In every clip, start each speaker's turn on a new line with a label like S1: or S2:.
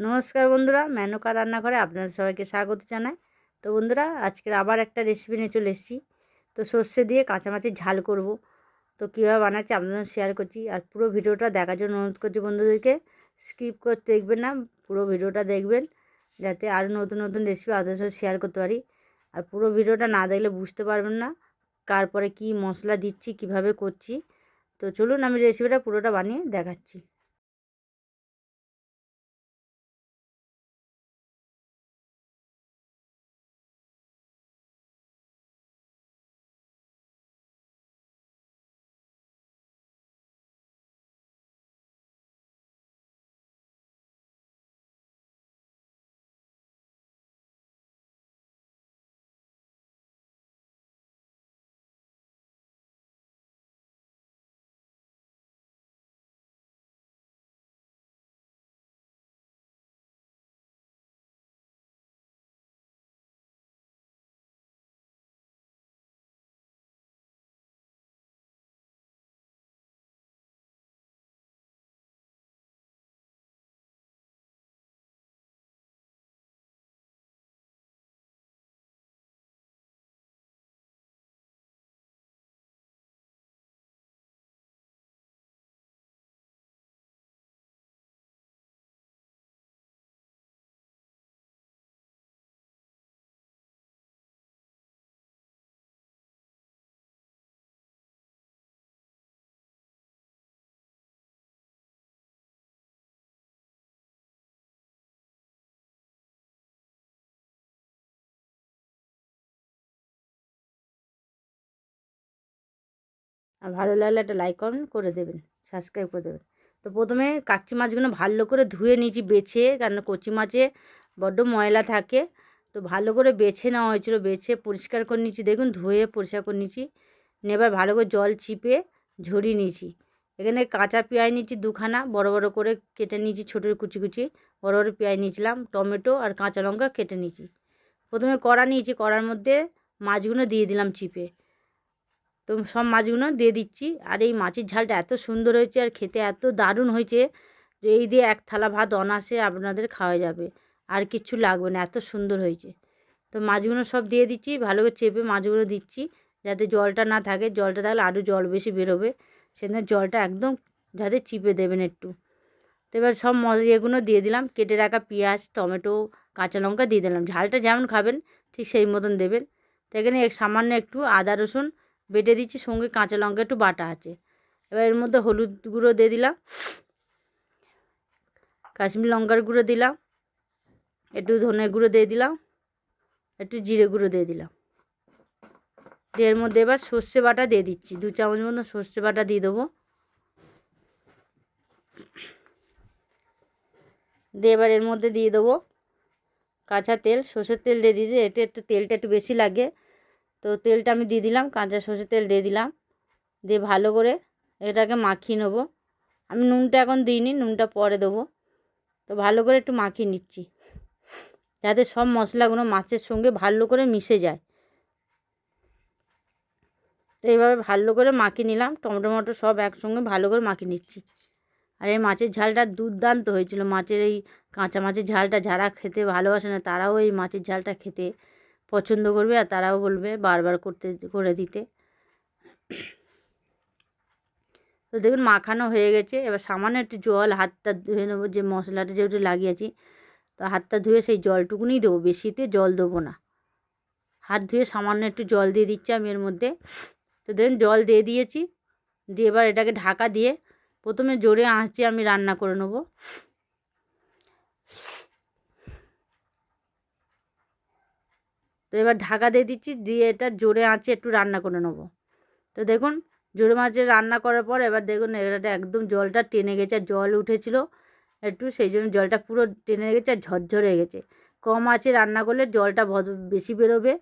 S1: নমস্কার বন্ধুরা, মেনকা রান্নাঘরে আপনাদের সবাইকে স্বাগত জানাই। তো বন্ধুরা, আজকের আবার একটা রেসিপি নিয়ে চলে এসেছি। তো সর্ষে দিয়ে কাঁচা মাছের ঝাল করব। তো কীভাবে বানাচ্ছি আপনাদের শেয়ার করছি। আর পুরো ভিডিওটা দেখার জন্য অনুরোধ করছি বন্ধুদেরকে স্কিপ করতে দেখবেন না, পুরো ভিডিওটা দেখবেন, যাতে আরও নতুন নতুন রেসিপি আপনাদের সাথে শেয়ার করতে পারি। আর পুরো ভিডিওটা না দেখলে বুঝতে পারবেন না, কার পরে কী মশলা দিচ্ছি, কীভাবে করছি। তো চলুন আমি রেসিপিটা পুরোটা বানিয়ে দেখাচ্ছি। আর ভালো লাগলে একটা লাইক কমেন্ট করে দেবেন সাবস্ক্রাইব করে দেবেন। তো প্রথমে কাচ্চি মাছগুলো ভালো করে ধুয়ে নিয়েছি, বেছে, কারণ কচি মাছে বড্ড ময়লা থাকে। তো ভালো করে বেছে নেওয়া হয়েছিল, বেছে পরিষ্কার করে নিয়েছি, দেখুন ধুয়ে পরিষ্কার করে নিয়েছি। এবার ভালো করে জল চিপে ঝরিয়ে নিয়েছি। এখানে কাঁচা পেঁয়াজ নিয়েছি দুখানা, বড় বড় করে কেটে নিয়েছি, ছোটো কুচি কুচি, বড় বড় পেঁয়াজ নিয়েছিলাম, টমেটো আর কাঁচা লঙ্কা কেটে নিয়েছি। প্রথমে কড়া নিয়েছি, কড়ার মধ্যে মাছগুলো দিয়ে দিলাম চিপে। তো সব মাছগুলো দিয়ে দিচ্ছি। আর এই মাছের ঝালটা এত সুন্দর হয়েছে আর খেতে এত দারুণ হয়েছে যে এই দিয়ে এক থালা ভাত অনাসে আপনাদের খাওয়া যাবে। আর কিচ্ছু লাগবে না, এত সুন্দর হয়েছে। তো মাছগুলো সব দিয়ে দিচ্ছি, ভালো করে চেপে মাছগুলো দিচ্ছি যাতে জলটা না থাকে। জলটা থাকলে আরও জল বেশি বেরোবে। সেদিন জলটা একদম যাতে চিপে দেবেন একটু। তো এবার সব এগুলো দিয়ে দিলাম। কেটে রাখা পেঁয়াজ, টমেটো, কাঁচা লঙ্কা দিয়ে দিলাম। ঝালটা যেমন খাবেন ঠিক সেই মতন দেবেন। তো এখানে সামান্য একটু আদা, রসুন বেটে দিচ্ছি, সঙ্গে কাঁচা লঙ্কা, একটু বাটা আছে। এবার এর মধ্যে হলুদ গুঁড়ো দিয়ে দিলাম, কাশ্মীর লঙ্কার গুঁড়ো দিলাম, একটু ধনে গুঁড়ো দিয়ে দিলাম, একটু জিরে গুঁড়ো দিয়ে দিলাম। দিয়ে এর মধ্যে এবার সর্ষে বাটা দিয়ে দিচ্ছি, দু চামচ মতো সর্ষে বাটা দিয়ে দেবো। দিয়ে এবার এর মধ্যে দিয়ে দেবো কাঁচা তেল, সর্ষের তেল দিয়ে দিতে, এতে একটু তেলটা একটু বেশি লাগে। তো তেলটা আমি দিয়ে দিলাম, কাঁচা সর্ষের তেল দিয়ে দিলাম। দিয়ে ভালো করে এটাকে মাখিয়ে নেব। আমি নুনটা এখন দিইনি, নুনটা পরে দেবো। তো ভালো করে একটু মাখিয়ে নিচ্ছি, যাতে সব মশলাগুলো মাছের সঙ্গে ভালো করে মিশে যায়। তো এইভাবে ভালো করে মাখিয়ে নিলাম, টমেটো মটো সব একসঙ্গে ভালো করে মাখিয়ে নিচ্ছি। আর এই মাছের ঝালটা দুর্দান্ত হয়েছিল। মাছের এই কাঁচা মাছের ঝালটা যারা খেতে ভালোবাসে না, তারাও এই মাছের ঝালটা খেতে পছন্দ করবে আর তারাও বলবে বারবার করতে, করে দিতে। তো দেখুন মাখানো হয়ে গেছে। এবার সামান্য একটু জল, হাতটা ধুয়ে নেব, যে মশলাটা যেহেতু লাগিয়েছি, তো হাতটা ধুয়ে সেই জলটুকুনি দেবো, বেশিতে জল দেবো না। হাত ধুয়ে সামান্য একটু জল দিয়ে দিচ্ছি আমি এর মধ্যে। তো দেখুন জল দিয়ে দিয়েছি, দিয়ে এবার এটাকে ঢাকা দিয়ে প্রথমে জোরে আঁচে আমি রান্না করে নেব। তো এবার ঢাকা দিয়ে দিচ্ছি, দিয়ে এটা জোরে আঁচে একটু রান্না করে নেব। তো দেখুন, জোরে মাছে রান্না করার পর এবার দেখুন এটা একদম জলটা টেনে গেছে, জল উঠেছিল। একটু সেই জন্য জলটা পুরো টেনে গেছে আর ঝরঝরে হয়ে গেছে। কম আঁচে রান্না করলে জলটা বেশি বেরোবে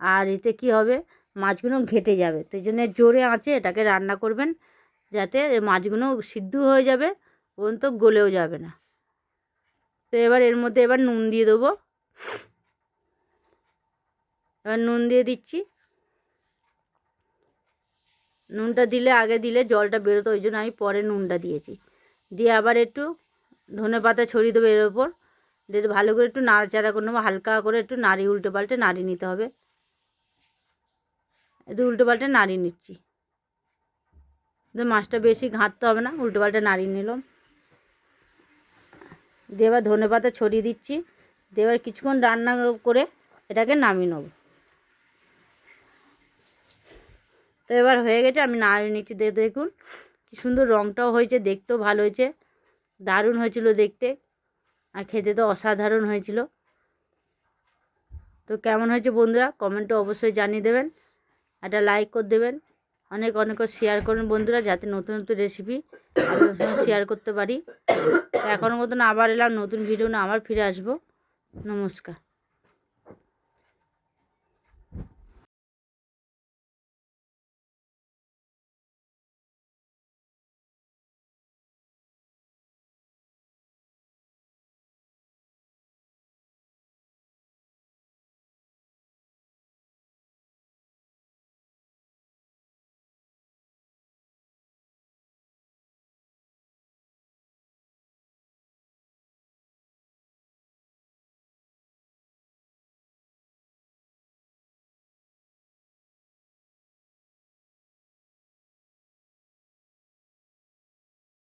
S1: আর এতে কি হবে? মাছগুলো ঘেটে যাবে। তো এই জন্য জোরে আঁচে এটাকে রান্না করবেন যাতে মাছগুলো সিদ্ধ হয়ে যাবে, পর্যন্ত গলেও যাবে না। তো এবার এর মধ্যে এবার নুন দিয়ে দেবো। এবার নুন দিয়ে দিচ্ছি। নুনটা দিলে, আগে দিলে জলটা বেরোতো, ওই জন্য আমি পরে নুনটা দিয়েছি। দিয়ে আবার একটু ধনে পাতা ছড়িয়ে দেবো এর ওপর। দিয়ে ভালো করে একটু নাড়াচাড়া করে নেব, হালকা করে একটু নাড়ি, উল্টে পাল্টে নাড়িয়ে নিতে হবে। একটু উল্টে পাল্টে নাড়িয়ে নিচ্ছি। মাছটা বেশি ঘাঁটতে হবে না, উল্টে পাল্টে নাড়িয়ে নিলাম। দিয়ে এবার ধনে পাতা ছড়িয়ে দিচ্ছি। দিয়ে এবার কিছুক্ষণ রান্না করে এটাকে নামিয়ে নেব। তো এবার হয়ে গেছে, আমি নাড়িয়ে নিচ্ছি দেখুন, কি সুন্দর রঙটাও হয়েছে, দেখতেও ভালো হয়েছে, দারুণ হয়েছিল দেখতে, আর খেতে তো অসাধারণ হয়েছিল। তো কেমন হয়েছে বন্ধুরা, কমেন্টে অবশ্যই জানিয়ে দেবেন, একটা লাইক করে দেবেন, অনেক অনেক শেয়ার করুন বন্ধুরা, যাতে নতুন নতুন রেসিপি শেয়ার করতে পারি। এখনও মতন আবার এলাম, নতুন ভিডিও না আবার ফিরে আসব। নমস্কার।